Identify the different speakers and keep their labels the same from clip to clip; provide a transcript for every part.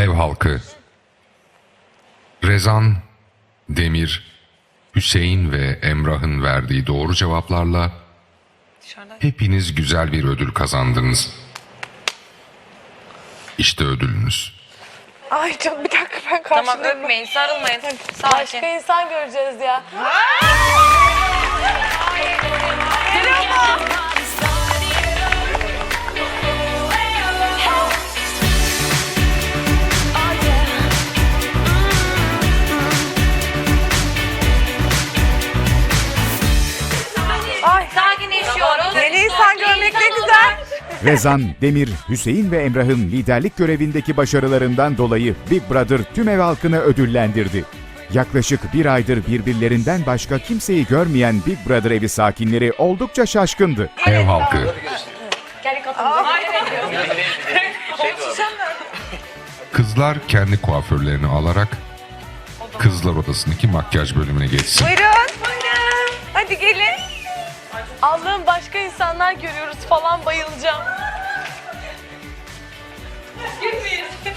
Speaker 1: Ev halkı Rezan, Demir, Hüseyin ve Emrah'ın verdiği doğru cevaplarla hepiniz güzel bir ödül kazandınız. İşte ödülünüz.
Speaker 2: Ay canım bir dakika ben
Speaker 3: Tamam
Speaker 2: karşılayayım.
Speaker 3: öpmeyin, sarılmayın.
Speaker 2: Başka
Speaker 3: Sakin.
Speaker 2: insan göreceğiz ya.
Speaker 4: Rezan, Demir, Hüseyin ve Emrah'ın liderlik görevindeki başarılarından dolayı Big Brother tüm ev halkını ödüllendirdi. Yaklaşık bir aydır birbirlerinden başka kimseyi görmeyen Big Brother evi sakinleri oldukça şaşkındı.
Speaker 1: Ev halkı Kızlar kendi kuaförlerini alarak kızlar odasındaki makyaj bölümüne geçsin.
Speaker 2: Buyurun. Hadi gelin. Allah'ım başka insanlar görüyoruz falan bayılacağım.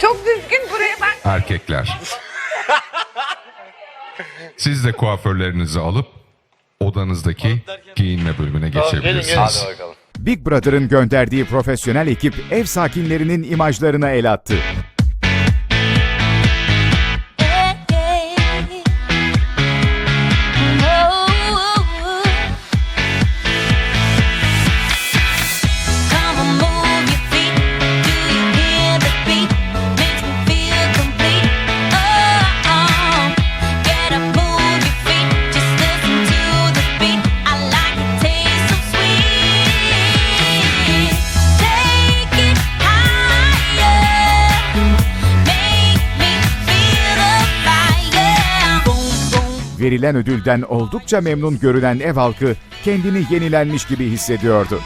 Speaker 2: Çok düzgün buraya bak.
Speaker 1: Erkekler. Siz de kuaförlerinizi alıp odanızdaki giyinme bölümüne geçebilirsiniz.
Speaker 4: Big Brother'ın gönderdiği profesyonel ekip ev sakinlerinin imajlarına el attı. Verilen ödülden oldukça memnun görünen ev halkı kendini yenilenmiş gibi hissediyordu.